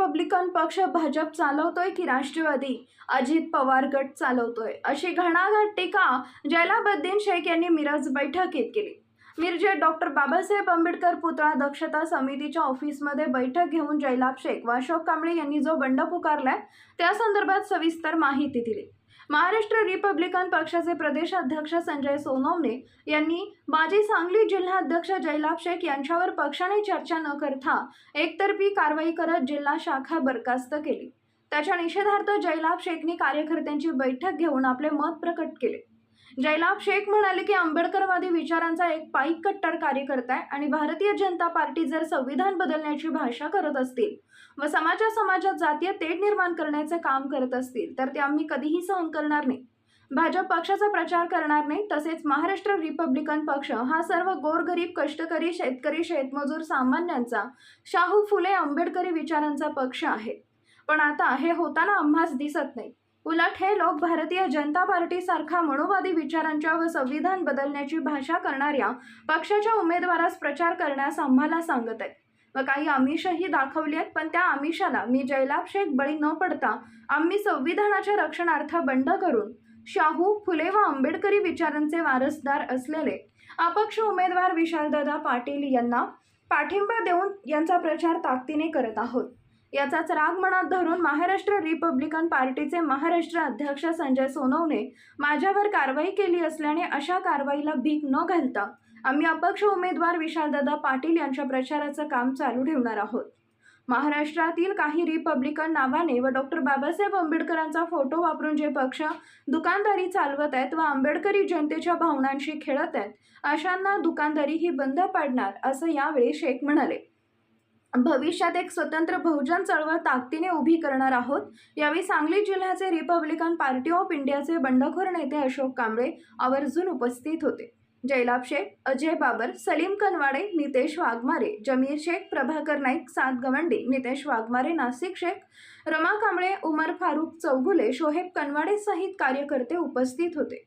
Republican पक्ष भाजप चालवतोय की राष्ट्रवादी? अजित पवार गट चालवतोय. अशी घणाघाट टीका जैलाबद्दीन शेख यांनी मिरज बैठकीत केली. मिरजेत डॉक्टर बाबासाहेब आंबेडकर पुतळा दक्षता समितीच्या ऑफिसमध्ये बैठक घेऊन जैलाब शेख व अशोक कांबळे यांनी जो बंड पुकारलाय त्या संदर्भात सविस्तर माहिती दिली. महाराष्ट्र रिपब्लिकन पक्षाचे प्रदेशाध्यक्ष संजय सोनवणे यांनी माजी सांगली जिल्हाध्यक्ष जयलाभ शेख यांच्यावर पक्षाने चर्चा न करता एकतर्फी कारवाई करत जिल्हा शाखा बरखास्त केली. त्याच्या निषेधार्थ जयलाभ शेखनी कार्यकर्त्यांची बैठक घेऊन आपले मत प्रकट केले. जयलाभ शेख म्हणाले की आंबेडकरवादी विचारांचा एक पाईक कट्टर कार्यकर्ता आहे आणि भारतीय जनता पार्टी जर संविधान बदलण्याची भाषा करत असतील व समाजा समाजात जातीय तेढ निर्माण करण्याचे काम करत असतील तर ते आम्ही कधीही सहन करणार नाही. भाजप पक्षाचा प्रचार करणार नाही तसेच महाराष्ट्र रिपब्लिकन पक्ष हा सर्व गोरगरीब कष्टकरी शेतकरी शेतमजूर सामान्यांचा शाहू फुले आंबेडकरी विचारांचा पक्ष आहे. पण आता हे होताना आम्हाच दिसत नाही. उलट हे लोक भारतीय जनता पार्टीसारखा मनोवादी विचारांच्या व संविधान बदलण्याची भाषा करणाऱ्या पक्षाच्या उमेदवारास प्रचार करण्यास आम्हाला सांगत आहेत. व काही आमिषही दाखवली आहेत पण त्या आमिषाला मी जयलाभ शेख बळी न पडता आम्ही संविधानाच्या रक्षणार्थ बंड करून शाहू फुले व आंबेडकरी विचारांचे वारसदार असलेले अपक्ष उमेदवार विशालदादा पाटील यांना पाठिंबा देऊन यांचा प्रचार ताकदीने करत आहोत. याचाच राग मनात धरून महाराष्ट्र रिपब्लिकन पार्टीचे महाराष्ट्र अध्यक्ष संजय सोनवणे माझ्यावर कारवाई केली असल्याने अशा कारवाईला भीक न घालता आम्ही अपक्ष उमेदवार विशालदादा पाटील यांच्या प्रचाराचं काम चालू ठेवणार आहोत. महाराष्ट्रातील काही रिपब्लिकन नावाने व डॉक्टर बाबासाहेब आंबेडकरांचा फोटो वापरून जे पक्ष दुकानदारी चालवत आहेत व आंबेडकरी जनतेच्या भावनांशी खेळत आहेत अशांना दुकानदारी ही बंद पाडणार असं यावेळी शेख म्हणाले. भविष्यात एक स्वतंत्र बहुजन चळवळ ताकदीने उभी करणार आहोत. यावेळी सांगली जिल्ह्याचे रिपब्लिकन पार्टी ऑफ इंडियाचे बंडखोर नेते अशोक कांबळे आवर्जून उपस्थित होते. जयलाभ शेख अजय बाबर सलीम कनवाडे नितेश वाघमारे जमीर शेख प्रभाकर नाईक सात गवंडी नितेश वाघमारे नाशिक शेख रमा कांबळे उमर फारूक चौगुले शोहेब कनवाडे सहित कार्यकर्ते उपस्थित होते.